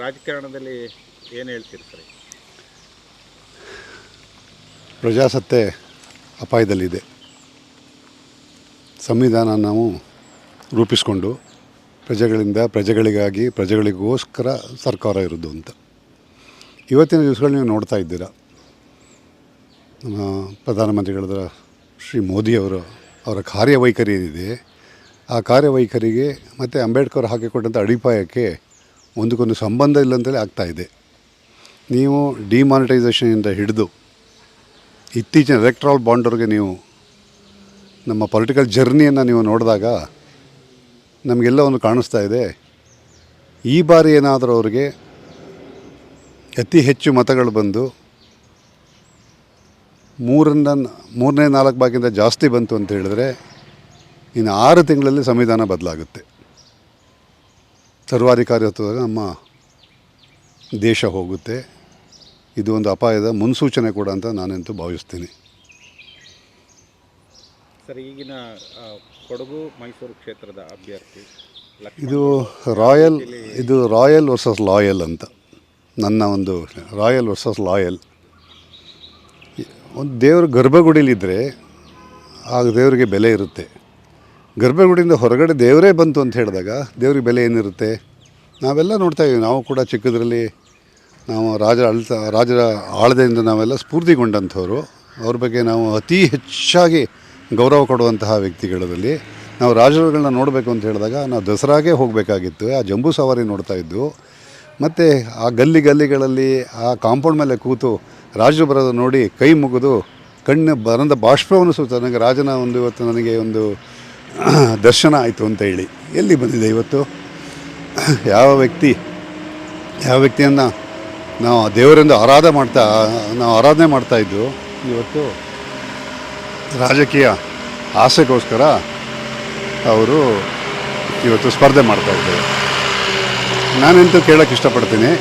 ರಾಜಕಾರಣದಲ್ಲಿ ಏನು ಹೇಳ್ತೀರಿ ಸರ್? ಪ್ರಜಾಸತ್ತೆ ಅಪಾಯದಲ್ಲಿದೆ. ಸಂವಿಧಾನ ನಾವು ರೂಪಿಸ್ಕೊಂಡು ಪ್ರಜೆಗಳಿಂದ ಪ್ರಜೆಗಳಿಗಾಗಿ ಪ್ರಜೆಗಳಿಗೋಸ್ಕರ ಸರ್ಕಾರ ಇರೋದು ಅಂತ. ಇವತ್ತಿನ ದಿವಸಗಳು ನೀವು ನೋಡ್ತಾ ಇದ್ದೀರಾ. ನಮ್ಮ ಪ್ರಧಾನಮಂತ್ರಿಗಳಾದ ಶ್ರೀ ಮೋದಿಯವರು ಅವರ ಕಾರ್ಯವೈಖರಿ ಏನಿದೆ, ಆ ಕಾರ್ಯವೈಖರಿಗೆ ಮತ್ತು ಅಂಬೇಡ್ಕರ್ ಹಾಕಿಕೊಟ್ಟಂಥ ಅಡಿಪಾಯಕ್ಕೆ ಒಂದಕ್ಕೊಂದು ಸಂಬಂಧ ಇಲ್ಲಂತಲೇ ಆಗ್ತಾ ಇದೆ. ನೀವು ಡಿಮಾನಿಟೈಸೇಷನಿಂದ ಹಿಡಿದು ಇತ್ತೀಚಿನ ಎಲೆಕ್ಟ್ರಾಲ್ ಬಾಂಡರ್ಗೆ ನೀವು ನಮ್ಮ ಪೊಲಿಟಿಕಲ್ ಜರ್ನಿಯನ್ನು ನೀವು ನೋಡಿದಾಗ ನಮಗೆಲ್ಲ ಒಂದು ಕಾಣಿಸ್ತಾ ಇದೆ. ಈ ಬಾರಿ ಏನಾದರೂ ಅವರಿಗೆ ಅತಿ ಹೆಚ್ಚು ಮತಗಳು ಬಂದು ಮೂರರಿಂದ ಮೂರನೇ ನಾಲ್ಕು ಭಾಗಿಂದ ಜಾಸ್ತಿ ಬಂತು ಅಂತ ಹೇಳಿದ್ರೆ ಇನ್ನು ಆರು ತಿಂಗಳಲ್ಲಿ ಸಂವಿಧಾನ ಬದಲಾಗುತ್ತೆ. ಸರ್ವಾಧಿಕಾರಿತ್ವದಾಗ ನಮ್ಮ ದೇಶ ಹೋಗುತ್ತೆ. ಇದು ಒಂದು ಅಪಾಯದ ಮುನ್ಸೂಚನೆ ಕೂಡ ಅಂತ ನಾನಂತೂ ಭಾವಿಸ್ತೀನಿ. ಸರ್ ಈಗಿನ ಕೊಡಗು ಮೈಸೂರು ಕ್ಷೇತ್ರದ ಅಭ್ಯರ್ಥಿ ಇದು ರಾಯಲ್ ಇದು ರಾಯಲ್ ವರ್ಸಸ್ ಲಾಯಲ್ ಅಂತ. ನನ್ನ ಒಂದು ರಾಯಲ್ ವರ್ಸಸ್ ಲಾಯಲ್. ಒಂದು ದೇವ್ರ ಗರ್ಭಗುಡಿಲಿದ್ದರೆ ಆಗ ದೇವರಿಗೆ ಬೆಲೆ ಇರುತ್ತೆ. ಗರ್ಭಗುಡಿಯಿಂದ ಹೊರಗಡೆ ದೇವರೇ ಬಂತು ಅಂತ ಹೇಳಿದಾಗ ದೇವ್ರಿಗೆ ಬೆಲೆ ಏನಿರುತ್ತೆ? ನಾವೆಲ್ಲ ನೋಡ್ತಾ ಇದ್ದೀವಿ. ನಾವು ಕೂಡ ಚಿಕ್ಕದ್ರಲ್ಲಿ ನಾವು ರಾಜರ ಅಳ್ತ, ರಾಜರ ಆಳದೆಯಿಂದ ನಾವೆಲ್ಲ ಸ್ಫೂರ್ತಿಗೊಂಡಂಥವ್ರು. ಅವ್ರ ಬಗ್ಗೆ ನಾವು ಅತಿ ಹೆಚ್ಚಾಗಿ ಗೌರವ ಕೊಡುವಂತಹ ವ್ಯಕ್ತಿಗಳಲ್ಲಿ ನಾವು ರಾಜರುಗಳನ್ನ ನೋಡಬೇಕು ಅಂತ ಹೇಳಿದಾಗ ನಾವು ದಸರಾಗೆ ಹೋಗಬೇಕಾಗಿತ್ತು. ಆ ಜಂಬೂ ಸವಾರಿ ನೋಡ್ತಾ ಇದ್ದು ಮತ್ತು ಆ ಗಲ್ಲಿ ಗಲ್ಲಿಗಳಲ್ಲಿ ಆ ಕಾಂಪೌಂಡ್ ಮೇಲೆ ಕೂತು ರಾಜರು ಬರೋದು ನೋಡಿ ಕೈ ಮುಗಿದು ಕಣ್ಣು ಬರಂದ ಬಾಷ್ಪವನ್ನು ಸುತ್ತ ನನಗೆ ರಾಜನ ಒಂದು ಇವತ್ತು ನನಗೆ ಒಂದು ದರ್ಶನ ಆಯಿತು ಅಂತ ಹೇಳಿ. ಎಲ್ಲಿ ಬಂದಿದೆ ಇವತ್ತು? ಯಾವ ವ್ಯಕ್ತಿ? ಯಾವ ವ್ಯಕ್ತಿಯನ್ನು ನಾವು ದೇವರಿಂದ ಆರಾಧನೆ ಮಾಡ್ತಾ, ನಾವು ಆರಾಧನೆ ಮಾಡ್ತಾ ಇದ್ದು ಇವತ್ತು? ರಾಜಕೀಯ ಆಸೆಗೋಸ್ಕರ ಅವರು ಇವತ್ತು ಸ್ಪರ್ಧೆ ಮಾಡ್ತಾ ಇದ್ದಾರೆ. ನಾನಂತೂ ಕೇಳೋಕ್ಕೆ ಇಷ್ಟಪಡ್ತೀನಿ.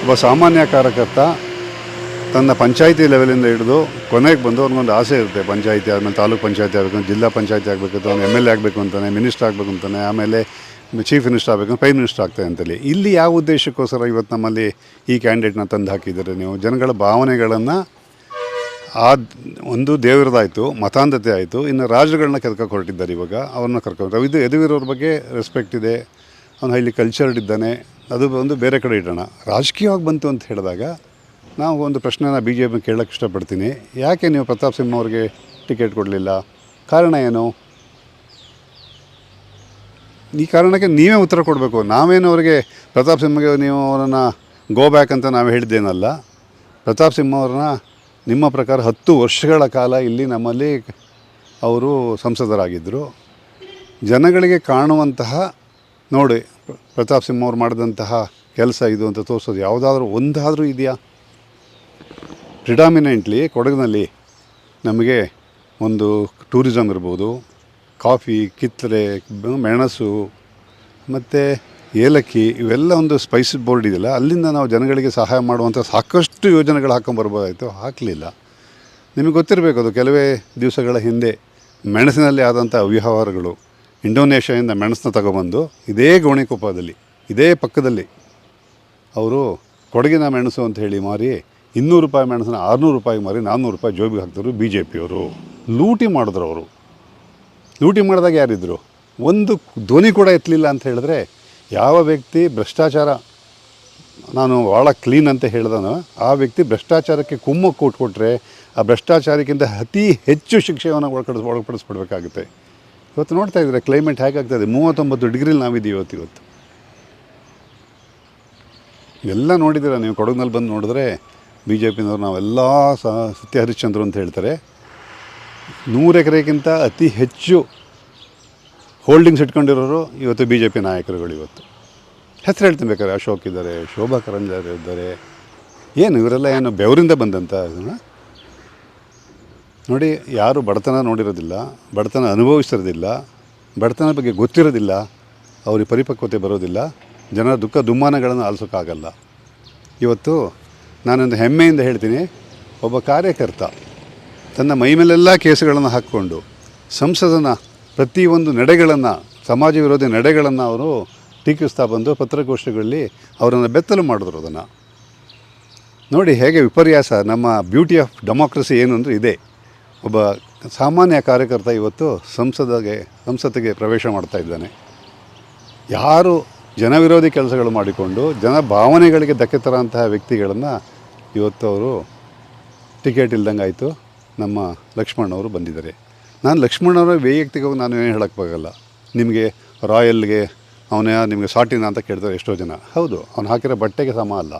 ಒಬ್ಬ ಸಾಮಾನ್ಯ ಕಾರ್ಯಕರ್ತ ತನ್ನ ಪಂಚಾಯಿತಿ ಲೆವೆಲಿಂದ ಹಿಡಿದು ಕೊನೆಗೆ ಬಂದು ಅವ್ನಿಗೊಂದು ಆಸೆ ಇರುತ್ತೆ, ಪಂಚಾಯಿತಿ ಆದಮೇಲೆ ತಾಲೂಕು ಪಂಚಾಯಿತಿ ಆಗಬೇಕು, ಜಿಲ್ಲಾ ಪಂಚಾಯಿತಿ ಆಗಬೇಕು ಅವ್ನು ಎಂ ಎಲ್ ಎ ಆಗಬೇಕು ಅಂತಾನೆ ಮಿನಿಸ್ಟರ್ ಆಗಬೇಕು ಅಂತಾನೆ, ಆಮೇಲೆ ಚೀಫ್ ಮಿನಿಸ್ಟರ್ ಆಗಬೇಕು ಪ್ರೈಮ್ ಮಿನಿಸ್ಟರ್ ಆಗ್ತಾನೆ ಅಂತೇಳಿ. ಇಲ್ಲಿ ಯಾವ ಉದ್ದೇಶಕ್ಕೋಸ್ಕರ ಇವತ್ತು ನಮ್ಮಲ್ಲಿ ಈ ಕ್ಯಾಂಡಿಡೇಟ್ನ ತಂದು ಹಾಕಿದ್ದೀರಿ ನೀವು? ಜನಗಳ ಭಾವನೆಗಳನ್ನು ಆ ಒಂದು ದೇವರದಾಯಿತು, ಮತಾಂಧತೆ ಆಯಿತು, ಇನ್ನು ರಾಜರುಗಳನ್ನ ಕರ್ಕೊಂಡು ಹೊರಟಿದ್ದಾರೆ ಇವಾಗ, ಅವ್ರನ್ನ ಕರ್ಕೊಂಡು ಇದು ಯದುವೀರವ್ರ ಬಗ್ಗೆ ರೆಸ್ಪೆಕ್ಟ್ ಇದೆ, ಅವ್ನು ಹೈಲಿ ಕಲ್ಚರ್ಡ್ ಇದ್ದಾನೆ, ಅದು ಒಂದು ಬೇರೆ ಕಡೆ ಇಡೋಣ. ರಾಜಕೀಯವಾಗಿ ಬಂತು ಅಂತ ಹೇಳಿದಾಗ ನಾವು ಒಂದು ಪ್ರಶ್ನೆನ ಬಿ ಜೆ ಪಿ ಕೇಳೋಕ್ಕೆ ಇಷ್ಟಪಡ್ತೀನಿ. ಯಾಕೆ ನೀವು ಪ್ರತಾಪ್ ಸಿಂಹ ಅವ್ರಿಗೆ ಟಿಕೆಟ್ ಕೊಡಲಿಲ್ಲ? ಕಾರಣ ಏನು? ಈ ಕಾರಣಕ್ಕೆ ನೀವೇ ಉತ್ತರ ಕೊಡಬೇಕು. ನಾವೇನು ಅವರಿಗೆ ಪ್ರತಾಪ್ ಸಿಂಹಗೆ ನೀವು ಅವರನ್ನು ಗೋ ಬ್ಯಾಕ್ ಅಂತ ನಾವು ಹೇಳಿದ್ದೇನಲ್ಲ. ಪ್ರತಾಪ್ ಸಿಂಹ ಅವ್ರನ್ನ ನಿಮ್ಮ ಪ್ರಕಾರ ಹತ್ತು ವರ್ಷಗಳ ಕಾಲ ಇಲ್ಲಿ ನಮ್ಮಲ್ಲಿ ಅವರು ಸಂಸದರಾಗಿದ್ದರು ಜನಗಳಿಗೆ ಕಾಣುವಂತಹ ನೋಡಿ, ಪ್ರತಾಪ್ ಸಿಂಹ ಅವ್ರು ಮಾಡಿದಂತಹ ಕೆಲಸ ಇದು ಅಂತ ತೋರಿಸೋದು ಯಾವುದಾದ್ರೂ ಒಂದಾದರೂ ಇದೆಯಾ? ಪ್ರಿಡಾಮಿನೆಂಟ್ಲಿ ಕೊಡಗಿನಲ್ಲಿ ನಮಗೆ ಒಂದು ಟೂರಿಸಮ್ ಇರ್ಬೋದು. ಕಾಫಿ, ಕಿತ್ತಳೆ, ಮೆಣಸು ಮತ್ತು ಏಲಕ್ಕಿ ಇವೆಲ್ಲ ಒಂದು ಸ್ಪೈಸ್ ಬೋರ್ಡ್ ಇದೆಯಲ್ಲ, ಅಲ್ಲಿಂದ ನಾವು ಜನಗಳಿಗೆ ಸಹಾಯ ಮಾಡುವಂಥ ಸಾಕಷ್ಟು ಯೋಜನೆಗಳು ಹಾಕ್ಕೊಂಬರ್ಬೋದಾಯಿತು ಹಾಕಲಿಲ್ಲ. ನಿಮಗೆ ಗೊತ್ತಿರಬೇಕು ಅದು ಕೆಲವೇ ದಿವಸಗಳ ಹಿಂದೆ ಮೆಣಸಿನಲ್ಲಿ ಆದಂಥ ಅವ್ಯವಹಾರಗಳು ಇಂಡೋನೇಷ್ಯಾದಿಂದ ಮೆಣಸನ್ನ ತಗೊಬಂದು ಇದೇ ಗೋಣಿಕೊಪ್ಪದಲ್ಲಿ, ಇದೇ ಪಕ್ಕದಲ್ಲಿ ಅವರು ಕೊಡಗಿನ ಮೆಣಸು ಅಂತ ಹೇಳಿ ಮಾರಿ ಇನ್ನೂರು ರೂಪಾಯಿ ಮೆಣಸನ್ನ ಆರುನೂರು ರೂಪಾಯಿ ಮಾರಿ ನಾನ್ನೂರು ರೂಪಾಯಿ ಜೋಬಿಗೆ ಹಾಕಿದ್ರು ಬಿ ಜೆ ಪಿಯವರು ಲೂಟಿ ಮಾಡಿದ್ರು ಅವರು. ಲೂಟಿ ಮಾಡಿದಾಗ ಯಾರಿದ್ರು? ಒಂದು ಧ್ವನಿ ಕೂಡ ಎತ್ತಲಿಲ್ಲ ಅಂತ ಹೇಳಿದ್ರೆ ಯಾವ ವ್ಯಕ್ತಿ ಭ್ರಷ್ಟಾಚಾರ, ನಾನು ಭಾಳ ಕ್ಲೀನ್ ಅಂತ ಹೇಳ್ದನೋ, ಆ ವ್ಯಕ್ತಿ ಭ್ರಷ್ಟಾಚಾರಕ್ಕೆ ಕುಮ್ಮಕ್ಕು ಕೊಟ್ಕೊಟ್ರೆ ಆ ಭ್ರಷ್ಟಾಚಾರಕ್ಕಿಂತ ಅತಿ ಹೆಚ್ಚು ಶಿಕ್ಷೆಯನ್ನು ಒಳಪಡಿಸ್, ಒಳಪಡಿಸ್ಬಿಡ್ಬೇಕಾಗುತ್ತೆ. ಇವತ್ತು ನೋಡ್ತಾ ಇದ್ದಾರೆ ಕ್ಲೈಮೇಟ್ ಹೇಗಾಗ್ತದೆ ಮೂವತ್ತೊಂಬತ್ತು ಡಿಗ್ರಿಲಿ ನಾವಿದ್ದೀವಿ ಇವತ್ತು ಇವತ್ತು. ಎಲ್ಲ ನೋಡಿದ್ದೀರ, ನೀವು ಕೊಡಗಿನಲ್ಲಿ ಬಂದು ನೋಡಿದ್ರೆ ಬಿ ಜೆ ಪಿನವ್ರು ನಾವೆಲ್ಲ ಸಹ ಸತ್ಯ ಹರಿಶ್ಚಂದ್ರು ಅಂತ ಹೇಳ್ತಾರೆ. ನೂರು ಎಕರೆಗಿಂತ ಅತಿ ಹೆಚ್ಚು ಹೋಲ್ಡಿಂಗ್ಸ್ ಇಟ್ಕೊಂಡಿರೋರು ಇವತ್ತು ಬಿ ಜೆ ಪಿ ನಾಯಕರುಗಳು ಇವತ್ತು. ಹೆಸರು ಹೇಳ್ತೀನಿ ಬೇಕಾದ್ರೆ, ಅಶೋಕ್ ಇದ್ದಾರೆ, ಶೋಭಾ ಕರಂದ್ಲಾಜೆ ಇದ್ದಾರೆ. ಏನು ಇವರೆಲ್ಲ ಏನು ಬೆವರಿಂದ ಬಂದಂಥ ಇದನ್ನು? ನೋಡಿ, ಯಾರು ಬಡತನ ನೋಡಿರೋದಿಲ್ಲ, ಬಡತನ ಅನುಭವಿಸಿರೋದಿಲ್ಲ ಬಡತನ ಬಗ್ಗೆ ಗೊತ್ತಿರೋದಿಲ್ಲ, ಅವ್ರಿಗೆ ಪರಿಪಕ್ವತೆ ಬರೋದಿಲ್ಲ, ಜನರ ದುಃಖ ದುಮ್ಮಾನಗಳನ್ನು ಆಲಿಸೋಕ್ಕಾಗಲ್ಲ. ಇವತ್ತು ನಾನೊಂದು ಹೆಮ್ಮೆಯಿಂದ ಹೇಳ್ತೀನಿ. ಒಬ್ಬ ಕಾರ್ಯಕರ್ತ ತನ್ನ ಮೈಮೇಲೆಲ್ಲ ಕೇಸುಗಳನ್ನು ಹಾಕ್ಕೊಂಡು ಸಂಸದನ ಪ್ರತಿಯೊಂದು ನಡೆಗಳನ್ನು, ಸಮಾಜ ವಿರೋಧಿ ನಡೆಗಳನ್ನು ಅವರು ಟೀಕಿಸ್ತಾ ಬಂದು ಪತ್ರಗೋಷ್ಠಿಗಳಲ್ಲಿ ಅವರನ್ನು ಬೆತ್ತಲು ಮಾಡಿದ್ರು ಅದನ್ನು. ನೋಡಿ ಹೇಗೆ ವಿಪರ್ಯಾಸ ನಮ್ಮ ಬ್ಯೂಟಿ ಆಫ್ ಡೆಮೋಕ್ರಸಿ ಏನು ಅಂದರೆ ಇದೆ. ಒಬ್ಬ ಸಾಮಾನ್ಯ ಕಾರ್ಯಕರ್ತ ಇವತ್ತು ಸಂಸದಗೆ, ಸಂಸತ್ತಿಗೆ ಪ್ರವೇಶ ಮಾಡ್ತಾ ಇದ್ದಾನೆ. ಯಾರು ಜನವಿರೋಧಿ ಕೆಲಸಗಳು ಮಾಡಿಕೊಂಡು ಜನ ಭಾವನೆಗಳಿಗೆ ಧಕ್ಕೆ ತರೋಂತಹ ವ್ಯಕ್ತಿಗಳನ್ನು ಇವತ್ತು ಅವರು ಟಿಕೆಟ್ ಇಲ್ದಂಗೆ ಆಯಿತು. ನಮ್ಮ ಲಕ್ಷ್ಮಣ್ಣವರು ಬಂದಿದ್ದಾರೆ. ನಾನು ಲಕ್ಷ್ಮಣ್ಣವರ ವೈಯಕ್ತಿಕವಾಗಿ ನಾನು ಏನು ಹೇಳೋಕ್ಕಾಗಲ್ಲ. ನಿಮಗೆ ರಾಯಲ್ಗೆ ಅವನೇ ನಿಮಗೆ ಸಾಟಿನ ಅಂತ ಕೇಳ್ತಾರೆ ಎಷ್ಟೋ ಜನ. ಹೌದು, ಅವನು ಹಾಕಿರೋ ಬಟ್ಟೆಗೆ ಸಮ ಅಲ್ಲ.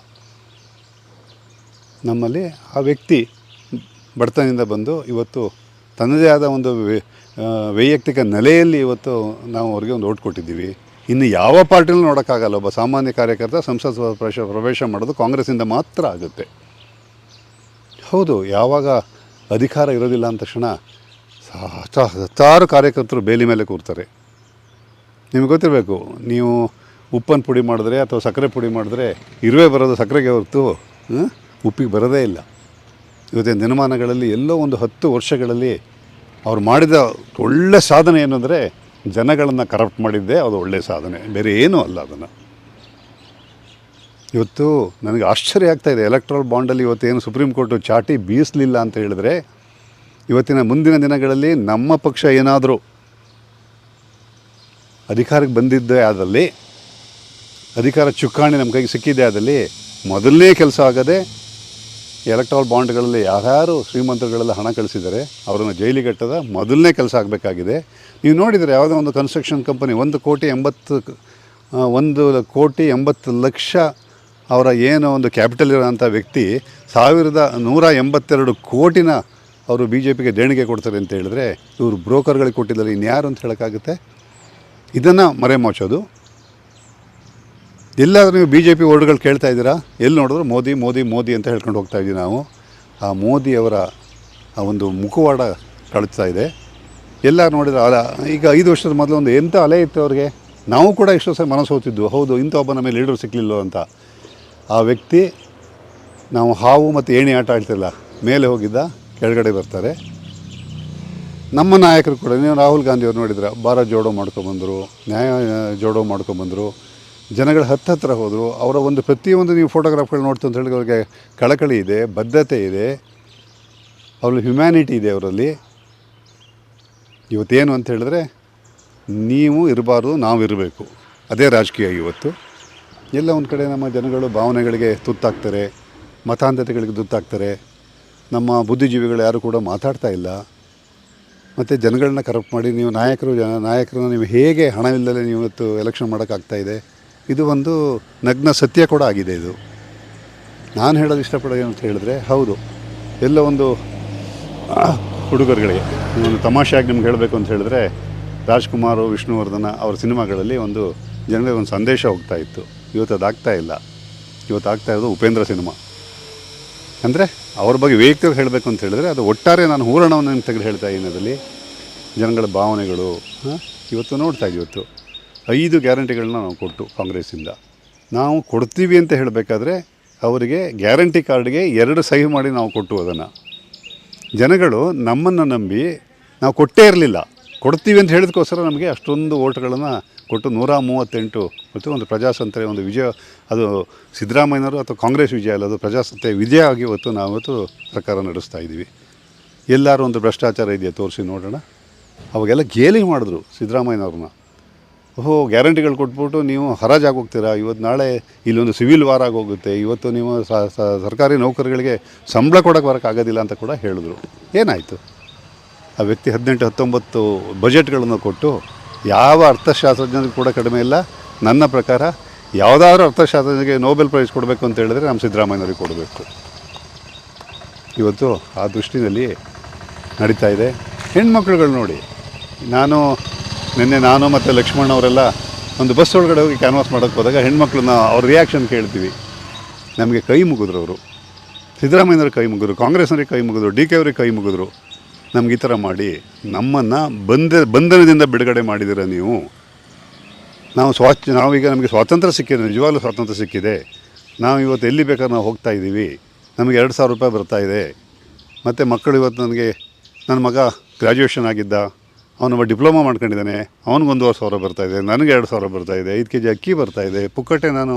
ನಮ್ಮಲ್ಲಿ ಆ ವ್ಯಕ್ತಿ ಬಡತನದಿಂದ ಬಂದು ಇವತ್ತು ತನ್ನದೇ ಆದ ಒಂದು ವೈಯಕ್ತಿಕ ನೆಲೆಯಲ್ಲಿ ಇವತ್ತು ನಾವು ಅವ್ರಿಗೆ ಒಂದು ಓಟ್ ಕೊಟ್ಟಿದ್ದೀವಿ. ಇನ್ನು ಯಾವ ಪಾರ್ಟಿಲೂ ನೋಡೋಕ್ಕಾಗಲ್ಲ. ಒಬ್ಬ ಸಾಮಾನ್ಯ ಕಾರ್ಯಕರ್ತ ಸಂಸತ್ ಪ್ರವೇಶ ಪ್ರವೇಶ ಮಾಡೋದು ಕಾಂಗ್ರೆಸ್ಸಿಂದ ಮಾತ್ರ ಆಗುತ್ತೆ. ಹೌದು, ಯಾವಾಗ ಅಧಿಕಾರ ಇರೋದಿಲ್ಲ ಅಂದ ತಕ್ಷಣ ಹತ್ತಾರು ಕಾರ್ಯಕರ್ತರು ಬೇಲಿ ಮೇಲೆ ಕೂರ್ತಾರೆ. ನಿಮಗೆ ಗೊತ್ತಿರಬೇಕು, ನೀವು ಉಪ್ಪನ್ನು ಪುಡಿ ಮಾಡಿದ್ರೆ ಅಥವಾ ಸಕ್ಕರೆ ಪುಡಿ ಮಾಡಿದ್ರೆ ಇರುವೆ ಬರೋದು ಸಕ್ಕರೆಗೆ ಹೊರತು ಉಪ್ಪಿಗೆ ಬರೋದೇ ಇಲ್ಲ. ಇವತ್ತಿನ ದಿನಮಾನಗಳಲ್ಲಿ ಎಲ್ಲೋ ಒಂದು ಹತ್ತು ವರ್ಷಗಳಲ್ಲಿ ಅವ್ರು ಮಾಡಿದ ಒಳ್ಳೆ ಸಾಧನೆ ಏನು ಅಂದರೆ ಜನಗಳನ್ನು ಕರಪ್ಟ್ ಮಾಡಿದ್ದೇ ಅದು ಒಳ್ಳೆಯ ಸಾಧನೆ. ಬೇರೆ ಏನೂ ಅಲ್ಲ ಅದನ್ನು. ಇವತ್ತು ನನಗೆ ಆಶ್ಚರ್ಯ ಆಗ್ತಾ ಇದೆ. ಎಲೆಕ್ಟ್ರಲ್ ಬಾಂಡಲ್ಲಿ ಇವತ್ತೇನು ಸುಪ್ರೀಂ ಕೋರ್ಟು ಚಾಟಿ ಬೀಸಲಿಲ್ಲ ಅಂತ ಹೇಳಿದ್ರೆ ಇವತ್ತಿನ ಮುಂದಿನ ದಿನಗಳಲ್ಲಿ ನಮ್ಮ ಪಕ್ಷ ಏನಾದರೂ ಅಧಿಕಾರಕ್ಕೆ ಬಂದಿದ್ದೇ ಆದಲ್ಲಿ, ಅಧಿಕಾರ ಚುಕ್ಕಾಣಿ ನಮ್ಮ ಕೈಗೆ ಸಿಕ್ಕಿದ್ದೇ ಆದಲ್ಲಿ ಮೊದಲನೇ ಕೆಲಸ ಆಗದೆ ಎಲೆಕ್ಟ್ರಾಲ್ ಬಾಂಡ್ಗಳಲ್ಲಿ ಯಾರ್ಯಾರು ಶ್ರೀಮಂತರುಗಳೆಲ್ಲ ಹಣ ಕಳಿಸಿದ್ದಾರೆ, ಅವರನ್ನು ಜೈಲಿಗಟ್ಟದ ಮೊದಲನೇ ಕೆಲಸ ಆಗಬೇಕಾಗಿದೆ. ನೀವು ನೋಡಿದರೆ ಯಾವುದೋ ಒಂದು ಕನ್ಸ್ಟ್ರಕ್ಷನ್ ಕಂಪನಿ ಒಂದು ಕೋಟಿ ಎಂಬತ್ತು ಒಂದು ಕೋಟಿ ಎಂಬತ್ತು ಲಕ್ಷ ಅವರ ಏನು ಒಂದು ಕ್ಯಾಪಿಟಲ್ ಇರೋಂಥ ವ್ಯಕ್ತಿ ಸಾವಿರದ ನೂರ ಎಂಬತ್ತೆರಡು ಕೋಟಿನ ಅವರು ಬಿ ಜೆ ಪಿಗೆ ದೇಣಿಗೆ ಕೊಡ್ತಾರೆ ಅಂತ ಹೇಳಿದ್ರೆ ಇವರು ಬ್ರೋಕರ್ಗಳಿಗೆ ಕೊಟ್ಟಿದ್ದಾರೆ ಇನ್ಯಾರು ಅಂತ ಹೇಳೋಕ್ಕಾಗುತ್ತೆ? ಇದನ್ನು ಮರೆಮಾಚೋದು. ಎಲ್ಲಾದರೂ ನೀವು ಬಿ ಜೆ ಪಿ ವರ್ಡ್ಗಳು ಕೇಳ್ತಾ ಇದ್ದೀರಾ? ಎಲ್ಲಿ ನೋಡಿದ್ರು ಮೋದಿ ಮೋದಿ ಮೋದಿ ಅಂತ ಹೇಳ್ಕೊಂಡು ಹೋಗ್ತಾ ಇದ್ದೀವಿ ನಾವು. ಆ ಮೋದಿಯವರ ಆ ಒಂದು ಮುಖವಾಡ ಕಳಿಸ್ತಾ ಇದೆ. ಎಲ್ಲ ನೋಡಿದ್ರೆ ಅಲ, ಈಗ ಐದು ವರ್ಷದ ಮೊದಲು ಒಂದು ಎಂಥ ಅಲೆ ಇತ್ತು ಅವ್ರಿಗೆ? ನಾವು ಕೂಡ ಎಷ್ಟೋ ಸಲ ಮನಸ್ಸು ಹೋಗ್ತಿದ್ವು ಹೌದು, ಇಂಥ ಒಬ್ಬ ನಮಗೆ ಲೀಡರ್ ಸಿಗ್ಲಿಲ್ಲ ಅಂತ. ಆ ವ್ಯಕ್ತಿ, ನಾವು ಹಾವು ಮತ್ತು ಏಣಿ ಆಟ ಆಡ್ತಿಲ್ಲ. ಮೇಲೆ ಹೋಗಿದ್ದ, ಕೆಳಗಡೆ ಬರ್ತಾರೆ. ನಮ್ಮ ನಾಯಕರು ಕೂಡ, ನೀವು ರಾಹುಲ್ ಗಾಂಧಿಯವ್ರು ನೋಡಿದ್ರೆ, ಭಾರತ್ ಜೋಡೋ ಮಾಡ್ಕೊಂಬಂದರು ನ್ಯಾಯ ಜೋಡೋ ಮಾಡ್ಕೊಂಬಂದರು ಜನಗಳ ಹತ್ತತ್ರ ಹೋದರು, ಅವರ ಒಂದು ಪ್ರತಿಯೊಂದು ನೀವು ಫೋಟೋಗ್ರಾಫ್ಗಳು ನೋಡ್ತು ಅಂತ ಹೇಳಿ ಅವ್ರಿಗೆ ಕಳಕಳಿ ಇದೆ ಬದ್ಧತೆ ಇದೆ, ಅವ್ರಲ್ಲಿ ಹ್ಯುಮ್ಯಾನಿಟಿ ಇದೆ ಅವರಲ್ಲಿ. ಇವತ್ತೇನು ಅಂತ ಹೇಳಿದ್ರೆ, ನೀವು ಇರಬಾರ್ದು, ನಾವು ಇರಬೇಕು. ಅದೇ ರಾಜಕೀಯ ಇವತ್ತು. ಎಲ್ಲ ಒಂದು ಕಡೆ ನಮ್ಮ ಜನಗಳು ಭಾವನೆಗಳಿಗೆ ತುತ್ತಾಗ್ತಾರೆ, ಮತಾಂಧತೆಗಳಿಗೆ ತುತ್ತಾಗ್ತಾರೆ. ನಮ್ಮ ಬುದ್ಧಿಜೀವಿಗಳು ಯಾರು ಕೂಡ ಮಾತಾಡ್ತಾ ಇಲ್ಲ. ಮತ್ತು ಜನಗಳನ್ನ ಕರಪ್ಟ್ ಮಾಡಿ ನೀವು ನಾಯಕರು, ಜನ ನಾಯಕರನ್ನ ನೀವು ಹೇಗೆ ಹಣವಿಲ್ಲದೆ ನೀವು ಇವತ್ತು ಎಲೆಕ್ಷನ್ ಮಾಡೋಕ್ಕಾಗ್ತಾ ಇದೆ ಒಂದು ನಗ್ನ ಸತ್ಯ ಕೂಡ ಆಗಿದೆ ಇದು. ನಾನು ಹೇಳೋದು ಇಷ್ಟಪಡೋದು ಅಂತ ಹೇಳಿದ್ರೆ, ಹೌದು. ಎಲ್ಲ ಒಂದು ಹುಡುಗರುಗಳಿಗೆ. ಒಂದು ತಮಾಷೆಯಾಗಿ ನಿಮ್ಗೆ ಹೇಳಬೇಕು ಅಂತ ಹೇಳಿದ್ರೆ, ರಾಜ್ಕುಮಾರ್, ವಿಷ್ಣುವರ್ಧನ ಅವ್ರ ಸಿನಿಮಾಗಳಲ್ಲಿ ಒಂದು ಜನರಿಗೆ ಒಂದು ಸಂದೇಶ ಹೋಗ್ತಾ ಇತ್ತು. ಇವತ್ತು ಅದಾಗ್ತಾ ಇಲ್ಲ. ಇವತ್ತು ಆಗ್ತಾ ಇರೋದು ಉಪೇಂದ್ರ ಸಿನಿಮಾ. ಅಂದರೆ ಅವ್ರ ಬಗ್ಗೆ ವೈಯಕ್ತಿಕ ಹೇಳಬೇಕು ಅಂತ ಹೇಳಿದ್ರೆ, ಅದು ಒಟ್ಟಾರೆ ನಾನು ಹೂರಣವನ್ನು ನಿಮ್ಗೆ ತೆಗೆದು ಹೇಳ್ತಾ ಇದ್ದೀನಿ ಅದರಲ್ಲಿ. ಜನಗಳ ಭಾವನೆಗಳು ಇವತ್ತು ನೋಡ್ತಾ ಇದ್ದೀವಿ ಇವತ್ತು. ಐದು ಗ್ಯಾರಂಟಿಗಳನ್ನ ನಾವು ಕೊಟ್ಟು ಕಾಂಗ್ರೆಸ್ಸಿಂದ. ನಾವು ಕೊಡ್ತೀವಿ ಅಂತ ಹೇಳಬೇಕಾದ್ರೆ, ಅವರಿಗೆ ಗ್ಯಾರಂಟಿ ಕಾರ್ಡ್ಗೆ ಎರಡು ಸಹಿ ಮಾಡಿ ನಾವು ಕೊಟ್ಟು ಅದನ್ನು. ಜನಗಳು ನಮ್ಮನ್ನು ನಂಬಿ ನಾವು ಕೊಟ್ಟೇ ಇರಲಿಲ್ಲ. ಕೊಡ್ತೀವಿ ಅಂತ ಹೇಳಿದಕ್ಕೋಸ್ಕರ ನಮಗೆ ಅಷ್ಟೊಂದು ಓಟ್ಗಳನ್ನು ಕೊಟ್ಟು ನೂರ ಮೂವತ್ತೆಂಟು ಮತ್ತು ಒಂದು ಪ್ರಜಾಸಂತೆ ಒಂದು ವಿಜಯ, ಅದು ಸಿದ್ದರಾಮಯ್ಯನವರು ಅಥವಾ ಕಾಂಗ್ರೆಸ್ ವಿಜಯ ಅಲ್ಲ, ಅದು ಪ್ರಜಾಸತ್ತೆ ವಿಜಯ ಆಗಿ ಇವತ್ತು ನಾವು ಇವತ್ತು ಸರ್ಕಾರ ನಡೆಸ್ತಾ ಇದ್ದೀವಿ. ಎಲ್ಲರೂ ಒಂದು ಭ್ರಷ್ಟಾಚಾರ ಇದೆಯಾ ತೋರಿಸಿ ನೋಡೋಣ. ಅವಾಗೆಲ್ಲ ಗೇಲಿ ಮಾಡಿದ್ರು ಸಿದ್ದರಾಮಯ್ಯನವ್ರನ್ನ. ಓಹೋ, ಗ್ಯಾರಂಟಿಗಳು ಕೊಟ್ಬಿಟ್ಟು ನೀವು ಹರಾಜಾಗಿ ಹೋಗ್ತೀರಾ ಇವತ್ತು ನಾಳೆ ಇಲ್ಲೊಂದು ಸಿವಿಲ್ ವಾರ್ ಆಗೋಗುತ್ತೆ ಇವತ್ತು ನೀವು ಸರ್ಕಾರಿ ನೌಕರರಿಗೆ ಸಂಬಳ ಕೊಡೋಕೆ ಬರೋಕ್ಕಾಗೋದಿಲ್ಲ ಅಂತ ಕೂಡ ಹೇಳಿದ್ರು. ಏನಾಯಿತು? ಆ ವ್ಯಕ್ತಿ ಹದಿನೆಂಟು, ಹತ್ತೊಂಬತ್ತು ಬಜೆಟ್ಗಳನ್ನು ಕೊಟ್ಟು ಯಾವ ಅರ್ಥಶಾಸ್ತ್ರಜ್ಞರಿಗೂ ಕೂಡ ಕಡಿಮೆ ಇಲ್ಲ. ನನ್ನ ಪ್ರಕಾರ ಯಾವುದಾದ್ರೂ ಅರ್ಥಶಾಸ್ತ್ರಜ್ಞರಿಗೆ ನೋಬೆಲ್ ಪ್ರೈಸ್ ಕೊಡಬೇಕು ಅಂತ ಹೇಳಿದ್ರೆ ನಮ್ಮ ಸಿದ್ದರಾಮಯ್ಯನವ್ರಿಗೆ ಕೊಡಬೇಕು. ಇವತ್ತು ಆ ದೃಷ್ಟಿನಲ್ಲಿ ನಡೀತಾ ಇದೆ. ಹೆಣ್ಮಕ್ಳುಗಳು ನೋಡಿ, ನಾನು ನಿನ್ನೆ ನಾನು ಮತ್ತು ಲಕ್ಷ್ಮಣ್ ಅವರೆಲ್ಲ ಒಂದು ಬಸ್ ಒಳಗಡೆ ಹೋಗಿ ಕ್ಯಾನ್ವಾಸ್ ಮಾಡೋಕ್ಕೆ ಹೋದಾಗ ಹೆಣ್ಮಕ್ಳನ್ನ ಅವ್ರ ರಿಯಾಕ್ಷನ್ ಕೇಳ್ತೀವಿ. ನಮಗೆ ಕೈ ಮುಗಿದ್ರು ಅವರು. ಸಿದ್ದರಾಮಯ್ಯನವ್ರಿಗೆ ಕೈ ಮುಗಿದ್ರು, ಕಾಂಗ್ರೆಸ್ನವ್ರಿಗೆ ಕೈ ಮುಗಿದ್ರು, ಡಿ ಕೆ ಅವ್ರಿಗೆ ಕೈ ಮುಗಿದ್ರು. ನಮ್ಗೆ ಈ ಥರ ಮಾಡಿ ನಮ್ಮನ್ನು ಬಂಧ ಬಂಧನದಿಂದ ಬಿಡುಗಡೆ ಮಾಡಿದಿರ ನೀವು? ನಾವು ಸ್ವಾಚ್, ನಾವೀಗ ನಮಗೆ ಸ್ವಾತಂತ್ರ್ಯ ಸಿಕ್ಕಿದೆ, ನಿಜವಾಗ್ಲೂ ಸ್ವಾತಂತ್ರ್ಯ ಸಿಕ್ಕಿದೆ. ನಾವು ಇವತ್ತು ಎಲ್ಲಿ ಬೇಕಾದ್ರೆ ನಾವು ಹೋಗ್ತಾ ಇದ್ದೀವಿ. ನಮಗೆ ಎರಡು ಸಾವಿರ ರೂಪಾಯಿ ಬರ್ತಾ ಇದೆ. ಮತ್ತು ಮಕ್ಕಳು ಇವತ್ತು ನನಗೆ, ನನ್ನ ಮಗ ಗ್ರ್ಯಾಜುಯೇಷನ್ ಆಗಿದ್ದ. ಅವನೊಬ್ಬ ಡಿಪ್ಲೊಮಾ ಮಾಡ್ಕೊಂಡಿದ್ದಾನೆ. ಅವ್ನಿಗೆ ಒಂದೂವರೆ ಸಾವಿರ ಬರ್ತಾಯಿದೆ ನನಗೆ ಎರಡು ಸಾವಿರ ಬರ್ತಾಯಿದೆ ಐದು ಕೆ ಜಿ ಅಕ್ಕಿ ಬರ್ತಾಯಿದೆ ಪುಕ್ಕಟ್ಟೆ ನಾನು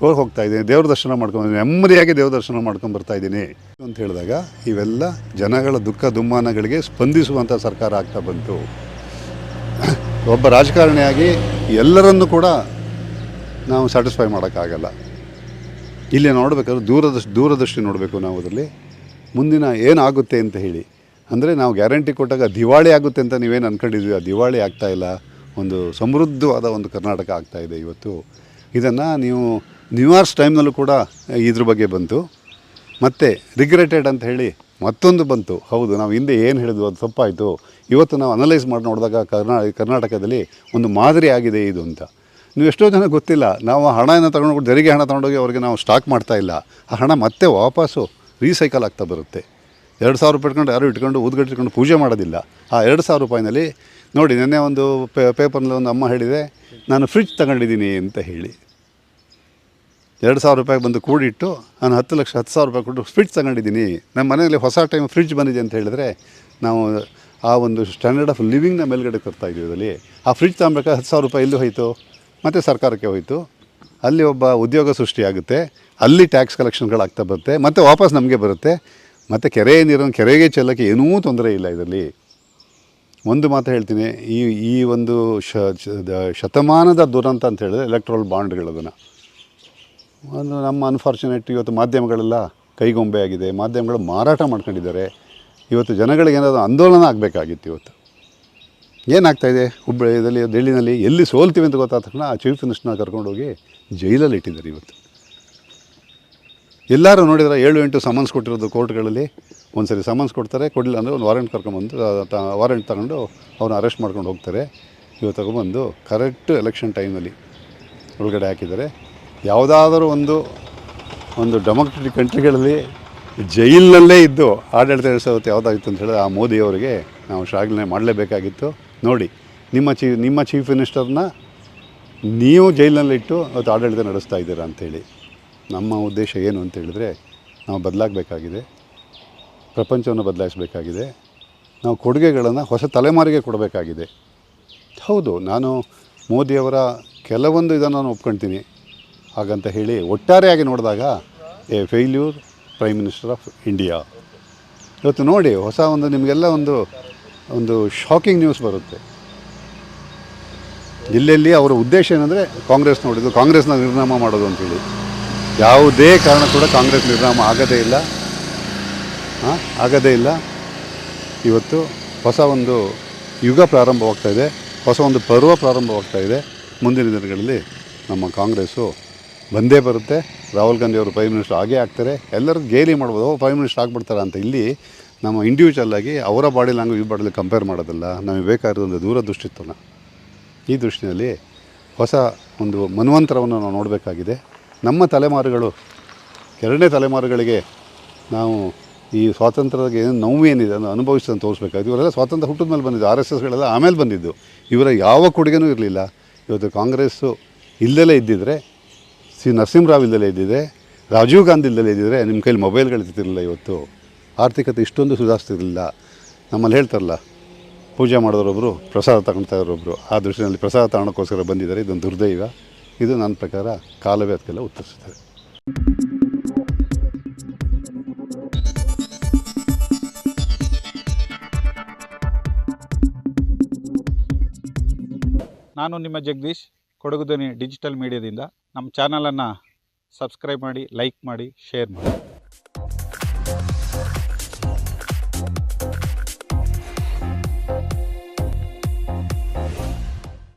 ಹೋಗಿ ಹೋಗ್ತಾ ಇದ್ದೀನಿ. ದೇವ್ರ ದರ್ಶನ ಮಾಡ್ಕೊಂಡು ನೆಮ್ಮದಿಯಾಗಿ ದೇವ್ರ ದರ್ಶನ ಮಾಡ್ಕೊಂಡು ಬರ್ತಾ ಇದ್ದೀನಿ ಅಂತ ಹೇಳಿದಾಗ ಇವೆಲ್ಲ ಜನಗಳ ದುಃಖ ದುಮ್ಮಾನಗಳಿಗೆ ಸ್ಪಂದಿಸುವಂಥ ಸರ್ಕಾರ ಆಗ್ತಾ ಬಂತು. ಒಬ್ಬ ರಾಜಕಾರಣಿಯಾಗಿ ಎಲ್ಲರನ್ನೂ ಕೂಡ ನಾವು ಸ್ಯಾಟಿಸ್ಫೈ ಮಾಡೋಕ್ಕಾಗಲ್ಲ. ಇಲ್ಲಿ ನೋಡಬೇಕಾದ್ರೆ ದೂರದೃಷ್ಟಿ ದೂರದೃಷ್ಟಿ ನೋಡಬೇಕು ನಾವು ಅದರಲ್ಲಿ. ಮುಂದಿನ ಏನಾಗುತ್ತೆ ಅಂತ ಹೇಳಿ. ಅಂದರೆ ನಾವು ಗ್ಯಾರಂಟಿ ಕೊಟ್ಟಾಗ ದಿವಾಳಿ ಆಗುತ್ತೆ ಅಂತ ನೀವೇನು ಅಂದ್ಕೊಂಡಿದ್ದೀವಿ ಆ ದಿವಾಳಿ ಆಗ್ತಾ ಇಲ್ಲ. ಒಂದು ಸಮೃದ್ಧವಾದ ಒಂದು ಕರ್ನಾಟಕ ಆಗ್ತಾ ಇದೆ ಇವತ್ತು. ಇದನ್ನು ನೀವು ನ್ಯೂ ಇಯರ್ಸ್ ಟೈಮ್ನಲ್ಲೂ ಕೂಡ ಇದ್ರ ಬಗ್ಗೆ ಬಂತು. ಮತ್ತು ರಿಗ್ರೆಟೆಡ್ ಅಂತ ಹೇಳಿ ಮತ್ತೊಂದು ಬಂತು. ಹೌದು, ನಾವು ಹಿಂದೆ ಏನು ಹೇಳಿದ್ವು ಅದು ತಪ್ಪಾಯಿತು. ಇವತ್ತು ನಾವು ಅನಲೈಸ್ ಮಾಡಿ ನೋಡಿದಾಗ ಕರ್ನಾ, ಕರ್ನಾಟಕದಲ್ಲಿ ಒಂದು ಮಾದರಿ ಆಗಿದೆ ಇದು ಅಂತ. ನೀವು ಎಷ್ಟೋ ಜನ ಗೊತ್ತಿಲ್ಲ, ನಾವು ಹಣನ ತಗೊಂಡು ತೆರಿಗೆ ಹಣ ತಗೊಂಡೋಗಿ ಅವ್ರಿಗೆ ನಾವು ಸ್ಟಾಕ್ ಮಾಡ್ತಾ ಇಲ್ಲ. ಆ ಹಣ ಮತ್ತೆ ವಾಪಸ್ಸು ರೀಸೈಕಲ್ ಆಗ್ತಾ ಬರುತ್ತೆ. ಎರಡು ಸಾವಿರ ರೂಪಾಯಿ ಇಟ್ಕೊಂಡು ಯಾರು ಇಟ್ಕೊಂಡು ಊದ್ಗಟ್ಟಿಟ್ಕೊಂಡು ಪೂಜೆ ಮಾಡೋದಿಲ್ಲ. ಆ ಎರಡು ಸಾವಿರ ರೂಪಾಯಿನಲ್ಲಿ ನೋಡಿ, ನಿನ್ನೆ ಒಂದು ಪೇಪರ್ನಲ್ಲಿ ಒಂದು ಅಮ್ಮ ಹೇಳಿದೆ, ನಾನು ಫ್ರಿಜ್ ತಗೊಂಡಿದ್ದೀನಿ ಅಂತ ಹೇಳಿ. ಎರಡು ಸಾವಿರ ರೂಪಾಯಿ ಬಂದು ಕೂಡಿಟ್ಟು, ನಾನು ಹತ್ತು ಲಕ್ಷ, ಹತ್ತು ಸಾವಿರ ರೂಪಾಯಿ ಕೊಟ್ಟು ಫ್ರಿಜ್ ತಗೊಂಡಿದ್ದೀನಿ. ನಮ್ಮ ಮನೆಯಲ್ಲಿ ಹೊಸ ಟೈಮ್ ಫ್ರಿಜ್ ಬಂದಿದೆ ಅಂತ ಹೇಳಿದ್ರೆ, ನಾವು ಆ ಒಂದು ಸ್ಟ್ಯಾಂಡರ್ಡ್ ಆಫ್ ಲಿವಿಂಗ್ನ ಮೇಲ್ಗಡೆ ತರ್ತಾ ಇದ್ದೀವಿ ಅದರಲ್ಲಿ. ಆ ಫ್ರಿಜ್ ತಗೊಬೇಕಾದ್ರೆ ಹತ್ತು ಸಾವಿರ ರೂಪಾಯಿ ಎಲ್ಲಿ ಹೋಯಿತು? ಮತ್ತು ಸರ್ಕಾರಕ್ಕೆ ಹೋಯಿತು. ಅಲ್ಲಿ ಒಬ್ಬ ಉದ್ಯೋಗ ಸೃಷ್ಟಿಯಾಗುತ್ತೆ. ಅಲ್ಲಿ ಟ್ಯಾಕ್ಸ್ ಕಲೆಕ್ಷನ್ಗಳಾಗ್ತಾ ಬರುತ್ತೆ. ಮತ್ತು ವಾಪಸ್ ನಮಗೆ ಬರುತ್ತೆ. ಮತ್ತು ಕೆರೆ ನೀರನ್ನು ಕೆರೆಗೆ ಚೆಲ್ಲಕ್ಕೆ ಏನೂ ತೊಂದರೆ ಇಲ್ಲ ಇದರಲ್ಲಿ. ಒಂದು ಮಾತು ಹೇಳ್ತೀನಿ, ಈ ಈ ಒಂದು ಶ ಶತಮಾನದ ದುರಂತ ಅಂತ ಹೇಳಿದ್ರೆ ಎಲೆಕ್ಟ್ರಲ್ ಬಾಂಡ್ಗಳದನ್ನು ಒಂದು ನಮ್ಮ ಅನ್ಫಾರ್ಚುನೇಟ್ ಇವತ್ತು ಮಾಧ್ಯಮಗಳೆಲ್ಲ ಕೈಗೊಂಬೆ ಆಗಿದೆ, ಮಾಧ್ಯಮಗಳು ಮಾರಾಟ ಮಾಡ್ಕೊಂಡಿದ್ದಾರೆ. ಇವತ್ತು ಜನಗಳಿಗೆ ಏನಾದರೂ ಆಂದೋಲನ ಆಗಬೇಕಾಗಿತ್ತು ಇವತ್ತು. ಏನಾಗ್ತಾಯಿದೆ ಹುಬ್ಬಳ್ಳಿಯಲ್ಲಿ ಡೆಲ್ಲಿನಲ್ಲಿ ಎಲ್ಲಿ ಸೋಲ್ತೀವಿ ಅಂತ ಗೊತ್ತಾದ ತಕ್ಷಣ ಆ ಚೀಫ್ ಮಿನಿಸ್ಟರ್ನ ಕರ್ಕೊಂಡೋಗಿ ಜೈಲಲ್ಲಿ ಇಟ್ಟಿದ್ದಾರೆ ಇವತ್ತು. ಎಲ್ಲರೂ ನೋಡಿದ್ರೆ ಏಳು ಎಂಟು ಸಮನ್ಸ್ ಕೊಟ್ಟಿರೋದು ಕೋರ್ಟ್ಗಳಲ್ಲಿ ಒಂದು ಸರಿ ಸಮನ್ಸ್ ಕೊಡ್ತಾರೆ, ಕೊಡಲಿಲ್ಲ ಅಂದರೆ ಒಂದು ವಾರೆಂಟ್ ಕರ್ಕೊಂಬಂದು ವಾರೆಂಟ್ ತಗೊಂಡು ಅವ್ರನ್ನ ಅರೆಸ್ಟ್ ಮಾಡ್ಕೊಂಡು ಹೋಗ್ತಾರೆ. ಇವತ್ತು ತಗೊಂಬಂದು ಕರೆಕ್ಟ್ ಎಲೆಕ್ಷನ್ ಟೈಮಲ್ಲಿ ಒಳಗಡೆ ಹಾಕಿದ್ದಾರೆ. ಯಾವುದಾದರೂ ಒಂದು ಒಂದು ಡೆಮೊಕ್ರೆಟಿಕ್ ಕಂಟ್ರಿಗಳಲ್ಲಿ ಜೈಲಿನಲ್ಲೇ ಇದ್ದು ಆಡಳಿತ ನಡೆಸೋದು ಯಾವುದಾಗಿತ್ತು ಅಂತ ಹೇಳಿದ್ರೆ ಆ ಮೋದಿಯವರಿಗೆ ನಾವು ಶ್ಲಾಘನೆ ಮಾಡಲೇಬೇಕಾಗಿತ್ತು. ನೋಡಿ, ನಿಮ್ಮ ಚೀ, ನಿಮ್ಮ ಚೀಫ್ ಮಿನಿಸ್ಟರ್ನ ನೀವು ಜೈಲಿನಲ್ಲಿಟ್ಟು ಅವತ್ತು ಆಡಳಿತ ನಡೆಸ್ತಾ ಇದ್ದೀರಾ ಅಂಥೇಳಿ ನಮ್ಮ ಉದ್ದೇಶ ಏನು ಅಂತ ಹೇಳಿದ್ರೆ ನಾವು ಬದಲಾಗಬೇಕಾಗಿದೆ, ಪ್ರಪಂಚವನ್ನು ಬದಲಾಯಿಸಬೇಕಾಗಿದೆ, ನಾವು ಕೊಡುಗೆಗಳನ್ನು ಹೊಸ ತಲೆಮಾರಿಗೆ ಕೊಡಬೇಕಾಗಿದೆ. ಹೌದು, ನಾನು ಮೋದಿಯವರ ಕೆಲವೊಂದು ಇದನ್ನು ನಾನು ಒಪ್ಕೊಳ್ತೀನಿ ಹಾಗಂತ ಹೇಳಿ ಒಟ್ಟಾರೆಯಾಗಿ ನೋಡಿದಾಗ, a failure prime minister of India. ಇವತ್ತು ನೋಡಿ, ಹೊಸ ಒಂದು ನಿಮಗೆಲ್ಲ ಒಂದು ಒಂದು ಶಾಕಿಂಗ್ ನ್ಯೂಸ್ ಬರುತ್ತೆ. ಎಲ್ಲೆಲ್ಲಿ ಅವರ ಉದ್ದೇಶ ಏನಂದರೆ ಕಾಂಗ್ರೆಸ್ ನೋಡಿದ್ದು, ಕಾಂಗ್ರೆಸ್ನ ನಿರ್ನಾಮ ಮಾಡೋದು ಅಂತೇಳಿ. ಯಾವುದೇ ಕಾರಣ ಕೂಡ ಕಾಂಗ್ರೆಸ್ ನಿರ್ನಾಮ ಆಗದೇ ಇಲ್ಲ. ಆಗದೇ ಇಲ್ಲ. ಇವತ್ತು ಹೊಸ ಒಂದು ಯುಗ ಪ್ರಾರಂಭವಾಗ್ತಾ ಇದೆ. ಹೊಸ ಒಂದು ಪರ್ವ ಪ್ರಾರಂಭವಾಗ್ತಾ ಇದೆ. ಮುಂದಿನ ದಿನಗಳಲ್ಲಿ ನಮ್ಮ ಕಾಂಗ್ರೆಸ್ಸು ಬಂದೇ ಬರುತ್ತೆ. ರಾಹುಲ್ ಗಾಂಧಿ ಅವರು ಪ್ರೈಮ್ ಮಿನಿಸ್ಟರ್ ಆಗೇ ಆಗ್ತಾರೆ. ಎಲ್ಲರೂ ಗೇಲಿ ಮಾಡ್ಬೋದು. ಪ್ರೈಮ್ ಮಿನಿಸ್ಟರ್ ಆಗ್ಬಿಡ್ತಾರೆ ಅಂತ ಇಲ್ಲಿ ನಮ್ಮ ಇಂಡಿವಿಜುವಲ್ ಆಗಿ ಅವರ ಬಾಡಿ ಲ್ಯಾಂಗ್ವೇಜ್ ಈ ಬಾಡಿಲಿ ಕಂಪೇರ್ ಮಾಡೋದಲ್ಲ. ನಮಗೆ ಬೇಕಾಗಿರೋ ಒಂದು ದೂರದೃಷ್ಟಿತ್ವನ. ಈ ದೃಷ್ಟಿಯಲ್ಲಿ ಹೊಸ ಒಂದು ಮನ್ವಂತರವನ್ನು ನಾವು ನೋಡಬೇಕಾಗಿದೆ. ನಮ್ಮ ತಲೆಮಾರುಗಳು, ಎರಡನೇ ತಲೆಮಾರುಗಳಿಗೆ ನಾವು ಈ ಸ್ವಾತಂತ್ರ್ಯದ ಏನು ನೋವು ಏನಿದೆ ಅದನ್ನು ಅನುಭವಿಸಿದಂತ ತೋರಿಸ್ಬೇಕಾಗಿತ್ತು ಇವರೆಲ್ಲ ಸ್ವಾತಂತ್ರ್ಯ ಹುಟ್ಟಿದ ಮೇಲೆ ಬಂದಿದ್ದು, ಆರ್ ಎಸ್ ಎಸ್ಗಳೆಲ್ಲ ಆಮೇಲೆ ಬಂದಿದ್ದು. ಇವರ ಯಾವ ಕೊಡುಗೆನೂ ಇರಲಿಲ್ಲ. ಇವತ್ತು ಕಾಂಗ್ರೆಸ್ಸು ಇಲ್ಲದಲೇ ಇದ್ದಿದ್ರೆ, ಸಿ ನರಸಿಂಹರಾವ್ ಇಲ್ಲದಲೇ ಇದ್ದಿದ್ದರೆ ರಾಜೀವ್ ಗಾಂಧಿ ಇಲ್ಲದೇ ಇದ್ದಿದ್ರೆ ನಿಮ್ಮ ಕೈಲಿ ಮೊಬೈಲ್ಗಳು ಇರ್ತಿರಲಿಲ್ಲ ಇವತ್ತು. ಆರ್ಥಿಕತೆ ಇಷ್ಟೊಂದು ಸುಧಾರಿಸ್ತಿರಲಿಲ್ಲ. ನಮ್ಮಲ್ಲಿ ಹೇಳ್ತಾರಲ್ಲ, ಪೂಜೆ ಮಾಡೋರೊಬ್ಬರು ಪ್ರಸಾದ ತಗೊಳ್ತಾ ಇರೋರೊಬ್ಬರು ಆ ದೃಷ್ಟಿಯಲ್ಲಿ ಪ್ರಸಾದ ತಗೊಳಕ್ಕೋಸ್ಕರ ಬಂದಿದ್ದಾರೆ. ಇದೊಂದು ದುರ್ದೈವ. ಇದು ನನ್ನ ಪ್ರಕಾರ ಕಾಲವೇ ಅದಕ್ಕೆಲ್ಲ ಉತ್ತರಿಸುತ್ತದೆ. ನಾನು ನಿಮ್ಮ ಜಗದೀಶ್ ಕೊಡಗುದನಿ ಡಿಜಿಟಲ್ ಮೀಡಿಯಾದಿಂದ. ನಮ್ಮ ಚಾನಲನ್ನು ಸಬ್ಸ್ಕ್ರೈಬ್ ಮಾಡಿ, ಲೈಕ್ ಮಾಡಿ, ಶೇರ್ ಮಾಡಿ.